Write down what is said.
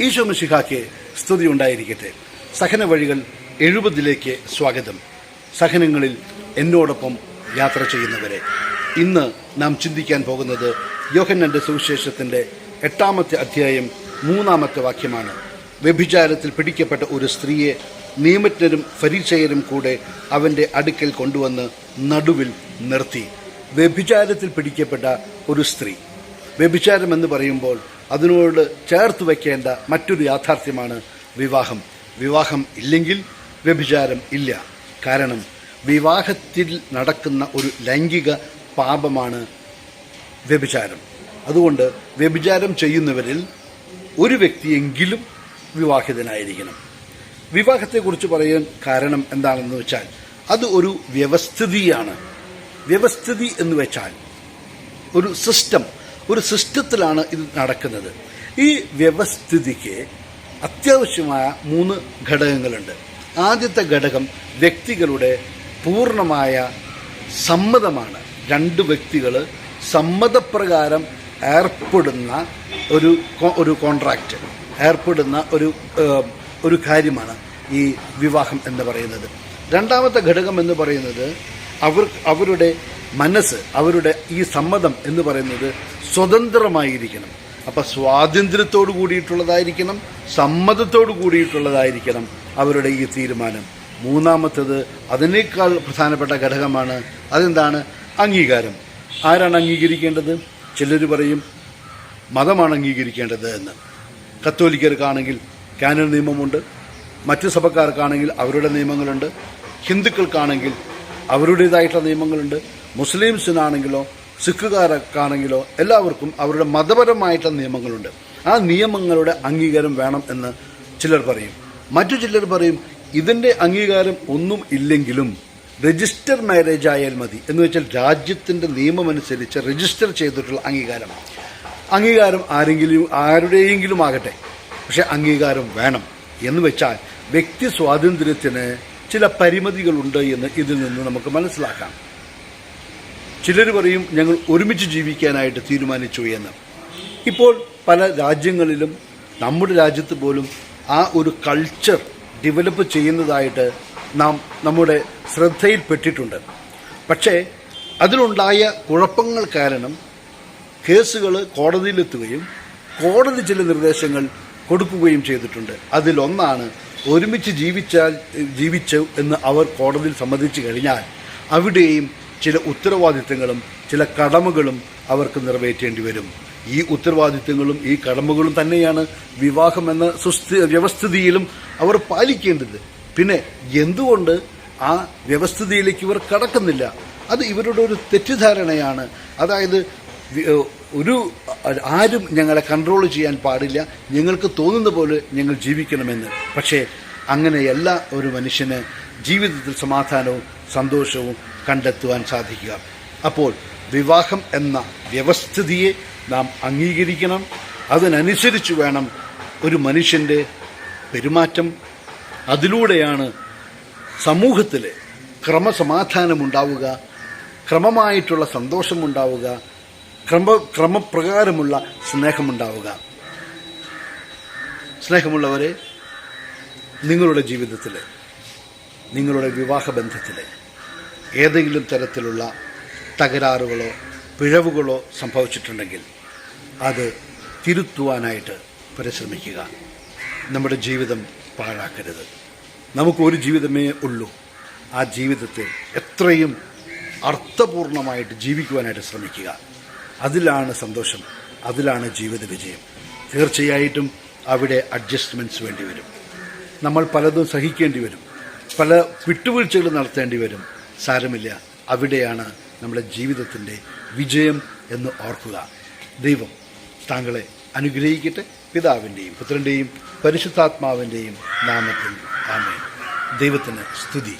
ഈശോ മിശിഹാക്ക് സ്തുതി ഉണ്ടായിരിക്കട്ടെ. സഹന വഴികൾ എഴുപതിലേക്ക് സ്വാഗതം. സഹനങ്ങളിൽ എന്നോടൊപ്പം യാത്ര ചെയ്യുന്നവരെ. ഇന്ന് നാം ചിന്തിക്കാൻ പോകുന്നത് യോഹന്നന്റെ സുവിശേഷത്തിന്റെ എട്ടാമത്തെ അധ്യായം മൂന്നാമത്തെ വാക്യമാണ്. വ്യഭിചാരത്തിൽ പിടിക്കപ്പെട്ട ഒരു സ്ത്രീയെ നിയമജ്ഞരും ഫരീചയരും കൂടെ അവന്റെ അടുക്കൽ കൊണ്ടുവന്ന് നടുവിൽ നിർത്തി. വ്യഭിചാരത്തിൽ പിടിക്കപ്പെട്ട ഒരു സ്ത്രീ. വ്യഭിചാരം എന്ന് പറയുമ്പോൾ അതിനോട് ചേർത്ത് വയ്ക്കേണ്ട മറ്റൊരു യാഥാർത്ഥ്യമാണ് വിവാഹം. വിവാഹം ഇല്ലെങ്കിൽ വ്യഭിചാരം ഇല്ല. കാരണം വിവാഹത്തിൽ നടക്കുന്ന ഒരു ലൈംഗിക പാപമാണ് വ്യഭിചാരം. അതുകൊണ്ട് വ്യഭിചാരം ചെയ്യുന്നവരിൽ ഒരു വ്യക്തിയെങ്കിലും വിവാഹിതനായിരിക്കണം. വിവാഹത്തെക്കുറിച്ച് പറയാൻ കാരണം എന്താണെന്ന് വെച്ചാൽ അത് ഒരു വ്യവസ്ഥിതിയാണ്. വ്യവസ്ഥിതി എന്ന് വെച്ചാൽ ഒരു സിസ്റ്റം ഒരു സിസ്റ്റത്തിലാണ് ഇത് നടക്കുന്നത്. ഈ വ്യവസ്ഥിതിക്ക് അത്യാവശ്യമായ മൂന്ന് ഘടകങ്ങളുണ്ട്. ആദ്യത്തെ ഘടകം വ്യക്തികളുടെ പൂർണമായ സമ്മതമാണ്. രണ്ട് വ്യക്തികൾ സമ്മതപ്രകാരം ഏർപ്പെടുന്ന ഒരു ഒരു കോൺട്രാക്റ്റ് ഏർപ്പെടുന്ന ഒരു ഒരു കാര്യമാണ് ഈ വിവാഹം എന്ന് പറയുന്നത്. രണ്ടാമത്തെ ഘടകം എന്ന് പറയുന്നത് അവർ അവരുടെ മനസ്സ് അവരുടെ ഈ സമ്മതം എന്ന് പറയുന്നത് സ്വതന്ത്രമായിരിക്കണം. അപ്പം സ്വാതന്ത്ര്യത്തോട് കൂടിയിട്ടുള്ളതായിരിക്കണം സമ്മതത്തോട് കൂടിയിട്ടുള്ളതായിരിക്കണം അവരുടെ ഈ തീരുമാനം. മൂന്നാമത്തത് അതിനേക്കാൾ പ്രധാനപ്പെട്ട ഘടകമാണ് അതെന്താണ്? അംഗീകാരം. ആരാണ് അംഗീകരിക്കേണ്ടത്? ചിലർ പറയും മതമാണ് അംഗീകരിക്കേണ്ടത് എന്ന്. കത്തോലിക്കർക്കാണെങ്കിൽ കാനൻ നിയമമുണ്ട് മറ്റു സഭക്കാർക്കാണെങ്കിൽ അവരുടെ നിയമങ്ങളുണ്ട് ഹിന്ദുക്കൾക്കാണെങ്കിൽ അവരുടേതായിട്ടുള്ള നിയമങ്ങളുണ്ട് മുസ്ലിംസിനാണെങ്കിലോ സിഖുകാർക്കാണെങ്കിലോ എല്ലാവർക്കും അവരുടെ മതപരമായിട്ടുള്ള നിയമങ്ങളുണ്ട്. ആ നിയമങ്ങളുടെ അംഗീകാരം വേണം എന്ന് ചിലർ പറയും. മറ്റു ചിലർ പറയും ഇതിന്റെ അംഗീകാരം ഒന്നും ഇല്ലെങ്കിലും രജിസ്റ്റർ മാരേജ് ആയാൽ മതി. എന്ന് വെച്ചാൽ രാജ്യത്തിന്റെ നിയമമനുസരിച്ച് രജിസ്റ്റർ ചെയ്തിട്ടുള്ള അംഗീകാരം. അംഗീകാരം ആരെങ്കിലും ആരുടെയെങ്കിലും ആകട്ടെ. പക്ഷെ അംഗീകാരം വേണം എന്ന് വെച്ചാൽ വ്യക്തി സ്വാതന്ത്ര്യത്തിന് ചില പരിമിതികളുണ്ട് എന്ന് ഇതിൽ നിന്ന് നമുക്ക് മനസ്സിലാക്കാം. ചിലർ പറയും ഞങ്ങൾ ഒരുമിച്ച് ജീവിക്കാനായിട്ട് തീരുമാനിച്ചു എന്ന്. ഇപ്പോൾ പല രാജ്യങ്ങളിലും നമ്മുടെ രാജ്യത്ത് പോലും ആ ഒരു കൾച്ചർ ഡെവലപ്പ് ചെയ്യുന്നതായിട്ട് നാം നമ്മുടെ ശ്രദ്ധയിൽപ്പെട്ടിട്ടുണ്ട് പക്ഷേ അതിലുണ്ടായ കുഴപ്പങ്ങൾ കാരണം കേസുകൾ കോടതിയിലെത്തുകയും കോടതി ചില നിർദ്ദേശങ്ങൾ കൊടുക്കുകയും ചെയ്തിട്ടുണ്ട്. അതിലൊന്നാണ് ഒരുമിച്ച് ജീവിച്ചാൽ ജീവിച്ചു എന്ന് അവർ കോടതിയിൽ സമ്മതിച്ചു കഴിഞ്ഞാൽ അവിടെയും ചില ഉത്തരവാദിത്തങ്ങളും ചില കടമകളും അവർക്ക് നിറവേറ്റേണ്ടി വരും. ഈ ഉത്തരവാദിത്തങ്ങളും ഈ കടമകളും തന്നെയാണ് വിവാഹം എന്ന സുസ്ഥി വ്യവസ്ഥിതിയിലും അവർ പാലിക്കേണ്ടത്. പിന്നെ എന്തുകൊണ്ട് ആ വ്യവസ്ഥിതിയിലേക്ക് ഇവർ കടക്കുന്നില്ല? അത് ഇവരുടെ ഒരു തെറ്റിദ്ധാരണയാണ്. അതായത് ഒരു ആരും ഞങ്ങളെ കൺട്രോൾ ചെയ്യാൻ പാടില്ല. ഞങ്ങൾക്ക് തോന്നുന്ന പോലെ ഞങ്ങൾ ജീവിക്കണമെന്ന്. പക്ഷേ അങ്ങനെയല്ല ഒരു മനുഷ്യന് ജീവിതത്തിൽ സമാധാനവും സന്തോഷവും കണ്ടെത്തുവാൻ സാധിക്കുക. അപ്പോൾ വിവാഹം എന്ന വ്യവസ്ഥിതിയെ നാം അംഗീകരിക്കണം. അതിനനുസരിച്ച് വേണം ഒരു മനുഷ്യന്റെ പെരുമാറ്റം. അതിലൂടെയാണ് സമൂഹത്തിൽ ക്രമസമാധാനമുണ്ടാവുക ക്രമമായിട്ടുള്ള സന്തോഷമുണ്ടാവുക ക്രമ ക്രമപ്രകാരമുള്ള സ്നേഹമുണ്ടാവുക. സ്നേഹമുള്ളവരെ നിങ്ങളുടെ ജീവിതത്തിൽ നിങ്ങളുടെ വിവാഹബന്ധത്തിൽ ഏതെങ്കിലും തരത്തിലുള്ള തകരാറുകളോ പിഴവുകളോ സംഭവിച്ചിട്ടുണ്ടെങ്കിൽ അത് തിരുത്തുവാനായിട്ട് പരിശ്രമിക്കുക. നമ്മുടെ ജീവിതം പാഴാക്കരുത്. നമുക്കൊരു ജീവിതമേ ഉള്ളൂ. ആ ജീവിതത്തെ എത്രയും അർത്ഥപൂർണമായിട്ട് ജീവിക്കുവാനായിട്ട് ശ്രമിക്കുക. അതിലാണ് സന്തോഷം അതിലാണ് ജീവിത വിജയം. തീർച്ചയായിട്ടും അവിടെ അഡ്ജസ്റ്റ്മെന്റ്സ് വേണ്ടി വരും. നമ്മൾ പലതും സഹിക്കേണ്ടി വരും. പല വിട്ടുവീഴ്ചകൾ നടത്തേണ്ടി വരും. സാരമില്ല. അവിടെയാണ് നമ്മുടെ ജീവിതത്തിന്റെ വിജയം എന്ന് ഓർക്കുക. ദൈവം താങ്കളെ അനുഗ്രഹിക്കട്ടെ. പിതാവിന്റെയും പുത്രന്റെയും പരിശുദ്ധാത്മാവിന്റെയും നാമത്തിൽ ആമേ ദൈവത്തിന് സ്തുതി.